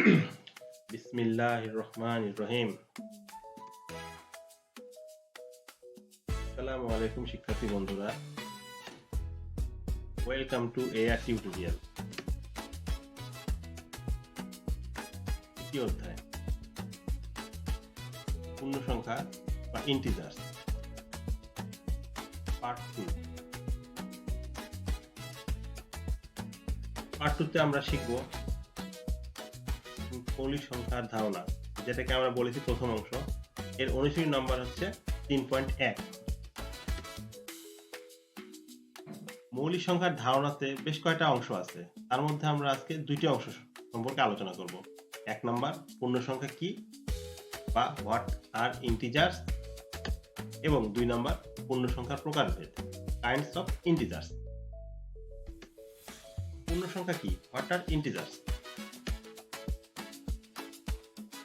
বিসমিল্লাহ রহমান রহিম। আসসালামু আলাইকুম শিক্ষার্থী বন্ধুরা। ওয়েলকাম টু এআর টিউটোরিয়াল তৃতীয় অধ্যায়। পূর্ণ সংখ্যা বা ইন্টিজার্স পার্ট টু পার্ট টুতে আমরা শিখব মৌলিক সংখ্যার ধারণা, যেটাকে আমরা বলেছি প্রথম অংশ। এর অনুশীলনী নম্বর হচ্ছে তিন পয়েন্ট এক। মৌলিক সংখ্যার ধারণাতে বেশ কয়টা অংশ আছে। তার মধ্যে আমরা আজকে দুইটি অংশ সম্পর্কে আলোচনা করব। এক নম্বর, পূর্ণ সংখ্যা কি বা হোয়াট আর ইন্টিজার্স? এবং দুই নম্বর, পূর্ণ সংখ্যার প্রকারভেদ, কাইন্ডস অফ ইন্টিজার্স। পূর্ণ সংখ্যা কি, হোয়াট আর ইন্টিজার্স?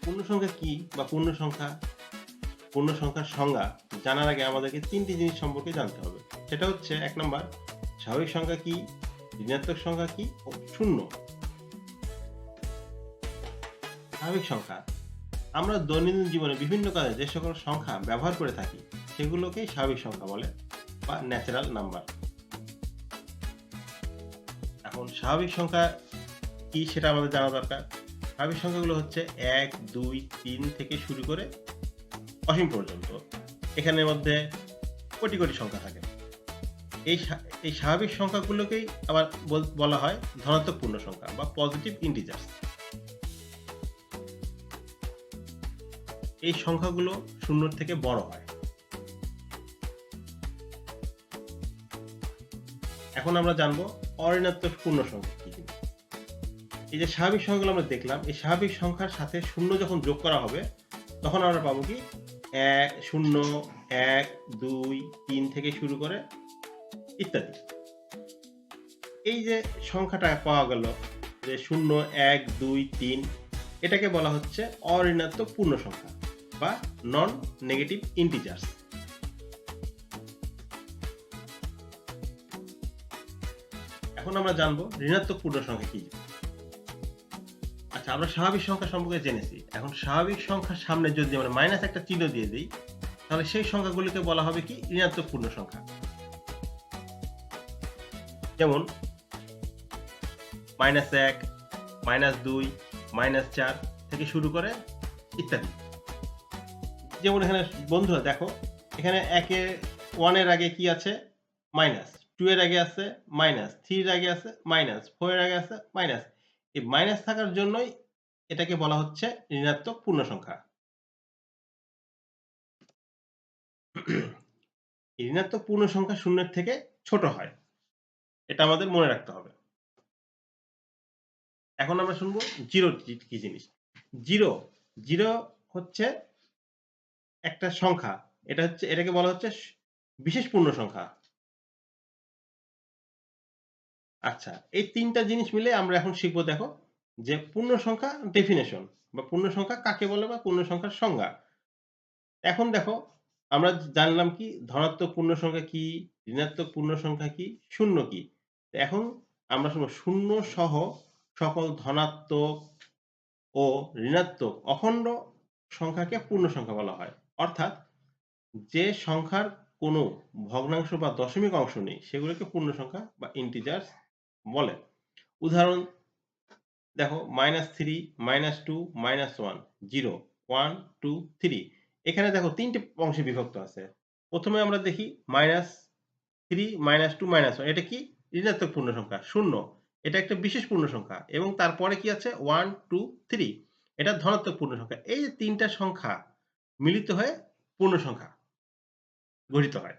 পূর্ণ সংখ্যা কি বা পূর্ণ সংখ্যা পূর্ণ সংখ্যার সংজ্ঞা জানার আগে আমাদেরকে তিনটি জিনিস সম্পর্কে জানতে হবে। সেটা হচ্ছে, এক নম্বর, স্বাভাবিক সংখ্যা কি, ঋণাত্মক সংখ্যা কি ও শূন্য? স্বাভাবিক সংখ্যা। আমরা দৈনন্দিন জীবনে বিভিন্ন কাজে যে সকল সংখ্যা ব্যবহার করে থাকি, সেগুলোকেই স্বাভাবিক সংখ্যা বলে বা ন্যাচারাল নাম্বার এখন স্বাভাবিক সংখ্যা কি সেটা আমাদের জানা দরকার। স্বাভাবিক সংখ্যাগুলো হচ্ছে এক, দুই, তিন থেকে শুরু করে অসীম পর্যন্ত। এখানের মধ্যে কোটি কোটি সংখ্যা থাকে। এই এই স্বাভাবিক সংখ্যাগুলোকেই আবার বল- হয় ধনাত্মক পূর্ণ সংখ্যা বা পজিটিভ ইন্টিজার্স এই সংখ্যাগুলো শূন্যর থেকে বড় হয়। এখন আমরা জানব অঋণাত্মক পূর্ণ সংখ্যা কি। এই যে স্বাভাবিক সংখ্যাগুলো আমরা দেখলাম, এই স্বাভাবিক সংখ্যার সাথে শূন্য যখন যোগ করা হবে, তখন আমরা পাবো কি? এক, শূন্য, এক, দুই, তিন থেকে শুরু করে ইত্যাদি। এই যে সংখ্যাটা পাওয়া গেল, যে শূন্য, এক, দুই, তিন, এটাকে বলা হচ্ছে অঋণাত্মক পূর্ণ সংখ্যা বা নন নেগেটিভ ইন্টিজার্স এখন আমরা জানব ঋণাত্মক পূর্ণ সংখ্যা কি? আচ্ছা আমরা স্বাভাবিক সংখ্যা সম্পর্কে জেনেছি। এখন স্বাভাবিক সংখ্যার সামনে যদি আমরা মাইনাস একটা চিহ্ন দিয়ে দিই, তাহলে সেই সংখ্যাগুলিকে বলা হবে কি? ঋণাত্মক পূর্ণ সংখ্যা। যেমন মাইনাস এক মাইনাস দুই মাইনাস চার থেকে শুরু করে ইত্যাদি। যেমন এখানে বন্ধুরা দেখো, এখানে একে ওয়ানের আগে কি আছে? মাইনাস টু এর আগে আছে মাইনাস থ্রির আগে আছে মাইনাস ফোর এর আগে আছে মাইনাস এই মাইনাস থাকার জন্যই এটাকে বলা হচ্ছে ঋণাত্মক পূর্ণ সংখ্যা ঋণাত্মক পূর্ণ সংখ্যা শূন্যের থেকে ছোট হয়। এটা আমাদের মনে রাখতে হবে। এখন আমরা শুনব জিরো কি জিনিস? জিরো জিরো হচ্ছে একটা সংখ্যা। এটা হচ্ছে, এটাকে বলা হচ্ছে বিশেষ পূর্ণ সংখ্যা আচ্ছা এই তিনটা জিনিস মিলে আমরা এখন শিখব, দেখো, যে পূর্ণ সংখ্যা ডেফিনেশন বা পূর্ণ সংখ্যা কাকে বলে বা পূর্ণ সংখ্যার সংজ্ঞা। এখন দেখো, আমরা জানলাম কি ধনাত্মক পূর্ণ সংখ্যা কি, ঋণাত্মক পূর্ণ সংখ্যা কি, শূন্য কি। এখন আমরা শুনব, শূন্য সহ সকল ধনাত্মক ও ঋণাত্মক অখণ্ড সংখ্যাকে পূর্ণ সংখ্যা বলা হয়। অর্থাৎ যে সংখ্যার কোনো ভগ্নাংশ বা দশমিক অংশ নেই, সেগুলোকে পূর্ণ সংখ্যা বা ইন্টিজার্স বলে। উদাহরণ, দেখো minus three minus two minus one zero one two three এখানে দেখো, তিনটে অংশে বিভক্ত আছে। প্রথমে আমরা দেখি minus three minus two minus one এটা কি? ঋণাত্মক পূর্ণ সংখ্যা শূন্য। এটা একটা বিশেষ পূর্ণ সংখ্যা এবং তারপরে কি আছে? ওয়ান টু থ্রি এটা ধনাত্মক পূর্ণ সংখ্যা এই যে তিনটা সংখ্যা মিলিত হয়ে পূর্ণ সংখ্যা গঠিত হয়।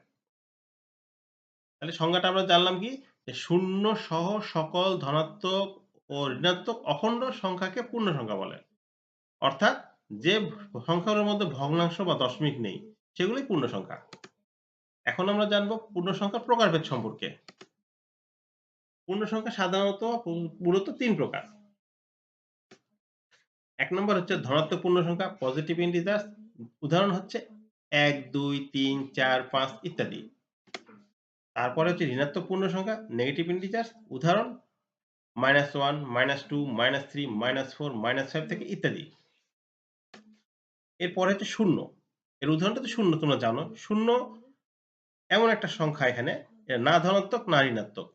তাহলে সংজ্ঞাটা আমরা জানলাম কি? শূন্য সহ সকল ধনাত্মক ও ঋণাত্মক অখণ্ড সংখ্যাকে পূর্ণ সংখ্যা বলে। অর্থাৎ যে সংখ্যার মধ্যে ভগ্নাংশ বা দশমিক নেই, সেগুলোই পূর্ণ সংখ্যা। এখন আমরা জানব পূর্ণ সংখ্যা প্রকারভেদ সম্পর্কে। পূর্ণ সংখ্যা সাধারণত মূলত তিন প্রকার। এক নম্বর হচ্ছে ধনাত্মক পূর্ণ সংখ্যা পজিটিভ ইন্টিজার্স উদাহরণ হচ্ছে এক, দুই, তিন, চার, পাঁচ, ইত্যাদি। তারপরে হচ্ছে ঋণাত্মক পূর্ণ সংখ্যা নেগেটিভ ইন্টিজার্স উদাহরণ -1, -2, -3, -4, -5 থেকে ইত্যাদি। এরপরে হচ্ছে শূন্য। এর উদাহরণটা তো শূন্য তোমরা জানো। শূন্য এমন একটা সংখ্যা এখানে না ধনাত্মক না ঋণাত্মক।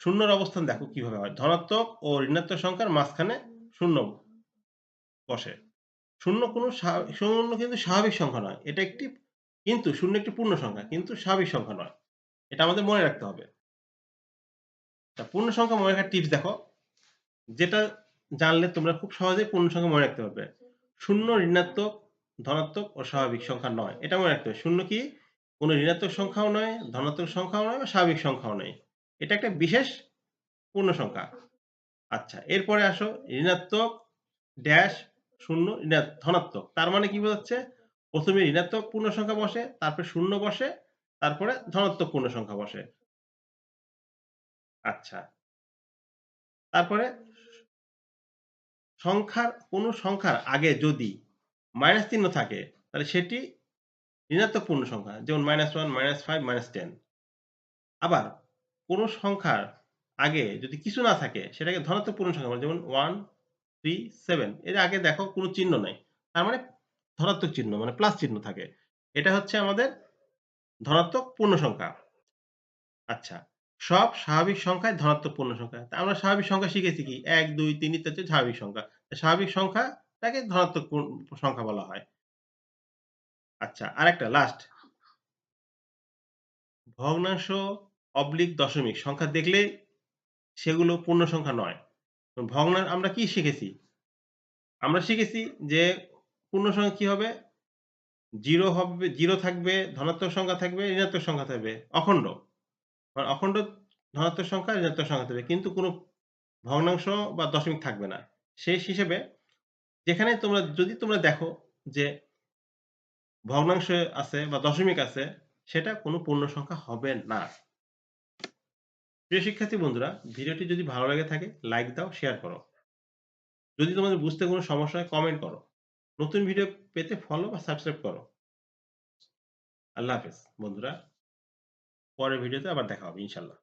শূন্যর অবস্থান দেখো কীভাবে হয়। ধনাত্মক ও ঋণাত্মক সংখ্যার মাঝখানে শূন্য বসে। শূন্য কোনো শূন্য কিন্তু স্বাভাবিক সংখ্যা নয়। এটা একটি কিন্তু শূন্য একটি পূর্ণ সংখ্যা কিন্তু স্বাভাবিক সংখ্যা নয়। এটা আমাদের মনে রাখতে হবে। তা পূর্ণ সংখ্যা মনে রাখার টিপস দেখো। যেটা জানলে তোমরা খুব সহজেই পূর্ণ সংখ্যা মনে রাখতে পারবে। শূন্য ঋণাত্মক, ধনাত্মক ও স্বাভাবিক সংখ্যা নয়। এটা মনে রাখতে হবে। শূন্য কি? কোনো ঋণাত্মক সংখ্যাও নয়, ধনাত্মক সংখ্যাও নয় বা স্বাভাবিক সংখ্যাও নয়। এটা একটা বিশেষ পূর্ণ সংখ্যা। আচ্ছা এরপরে আসো ঋণাত্মক ড্যাশ শূন্য ধনাত্মক। তার মানে কি বোঝাচ্ছে? ১ম এ ঋণাত্মক পূর্ণ সংখ্যা বসে, তারপরে শূন্য বসে, তারপরে ধনাত্মক পূর্ণ সংখ্যা বসে। আচ্ছা। তারপরে সংখ্যার কোনো সংখ্যার আগে যদি মাইনাস চিহ্ন থাকে তাহলে সেটি ঋণাত্মক পূর্ণ সংখ্যা। যেমন -1, -5, -10 আবার কোনো সংখ্যার আগে যদি কিছু না থাকে সেটাকে ধনাত্মক পূর্ণ সংখ্যা। যেমন 1, 3, 7 এর আগে দেখো কোনো চিহ্ন নাই। তার মানে ধনাত্মক চিহ্ন মানে প্লাস চিহ্ন থাকে। এটা হচ্ছে আমাদের ধনাত্মক পূর্ণ সংখ্যা। আচ্ছা। সব স্বাভাবিক সংখ্যায় ধনাত্মক পূর্ণ সংখ্যা। তা আমরা স্বাভাবিক সংখ্যা শিখেছি কি? ১, ২, ৩ ইত্যাদি স্বাভাবিক সংখ্যা। স্বাভাবিক সংখ্যাটাকে ধনাত্মক পূর্ণ সংখ্যা বলা হয়। আচ্ছা আরেকটা লাস্ট। ভগ্নাংশ অবলিক দশমিক সংখ্যা দেখলেই সেগুলো পূর্ণ সংখ্যা নয়। ভগ্না আমরা কি শিখেছি? আমরা শিখেছি যে পূর্ণ সংখ্যা কি হবে? 0 হবে জিরো থাকবে, ধনাত্মক সংখ্যা থাকবে, ঋণাত্মক সংখ্যা থাকবে, অখণ্ড। মানে অখণ্ড ধনাত্মক সংখ্যা, ঋণাত্মক সংখ্যা থাকবে। কিন্তু কোনো ভগ্নাংশ বা দশমিক থাকবে না। সেই হিসেবে যেখানে তোমরা যদি তোমরা দেখো যে ভগ্নাংশ আছে বা দশমিক আছে সেটা কোনো পূর্ণ সংখ্যা হবে না। প্রিয় শিক্ষার্থী বন্ধুরা, ভিডিওটি যদি ভালো লেগে থাকে লাইক দাও, শেয়ার করো। যদি তোমাদের বুঝতে কোনো সমস্যা হয় কমেন্ট করো। নতুন ভিডিও পেতে ফলো বা সাবস্ক্রাইব করো। আল্লাহ হাফেজ, বন্ধুরা। পরের ভিডিওতে আবার দেখা হবে ইনশাআল্লাহ।